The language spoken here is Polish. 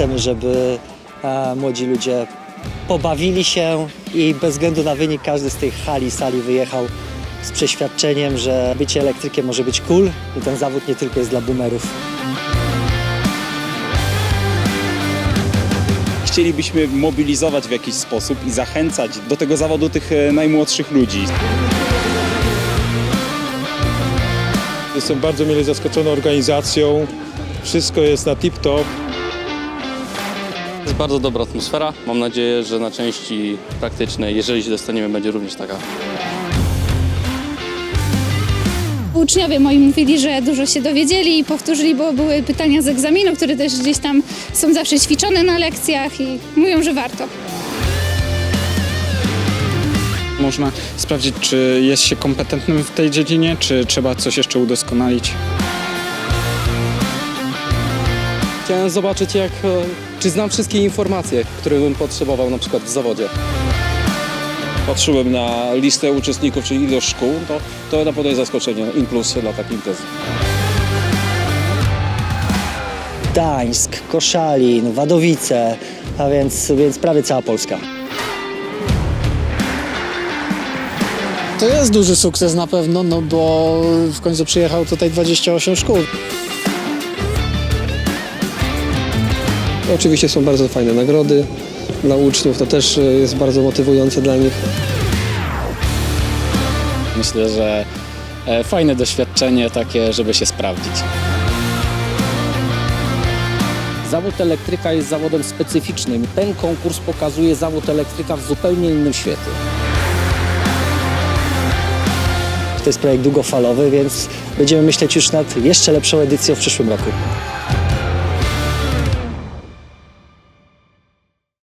Chcemy, żeby e, młodzi ludzie pobawili się i bez względu na wynik każdy z tej hali, sali wyjechał z przeświadczeniem, że bycie elektrykiem może być cool i ten zawód nie tylko jest dla boomerów. Chcielibyśmy mobilizować w jakiś sposób i zachęcać do tego zawodu tych e, najmłodszych ludzi. Jestem bardzo mile zaskoczony organizacją. Wszystko jest na tip-top. Bardzo dobra atmosfera. Mam nadzieję, że na części praktycznej, jeżeli się dostaniemy, będzie również taka. Uczniowie moi mówili, że dużo się dowiedzieli i powtórzyli, bo były pytania z egzaminu, które też gdzieś tam są zawsze ćwiczone na lekcjach i mówią, że warto. Można sprawdzić, czy jest się kompetentnym w tej dziedzinie, czy trzeba coś jeszcze udoskonalić. Chciałem zobaczyć, jak, e, czy znam wszystkie informacje, które bym potrzebował na przykład w zawodzie. patrzyłem na listę uczestników, czyli ilość szkół, to, to na pewno jest zaskoczenie, in plus dla takiej imprezy. Gdańsk, Koszalin, Wadowice, a więc, więc prawie cała Polska. To jest duży sukces na pewno, no bo w końcu przyjechał tutaj 28 szkół. Oczywiście są bardzo fajne nagrody dla uczniów, to też e, jest bardzo motywujące dla nich. Myślę, że e, fajne doświadczenie takie, żeby się sprawdzić. Zawód elektryka jest zawodem specyficznym. Ten konkurs pokazuje zawód elektryka w zupełnie innym świetle. To jest projekt długofalowy, więc będziemy myśleć już nad jeszcze lepszą edycją w przyszłym roku.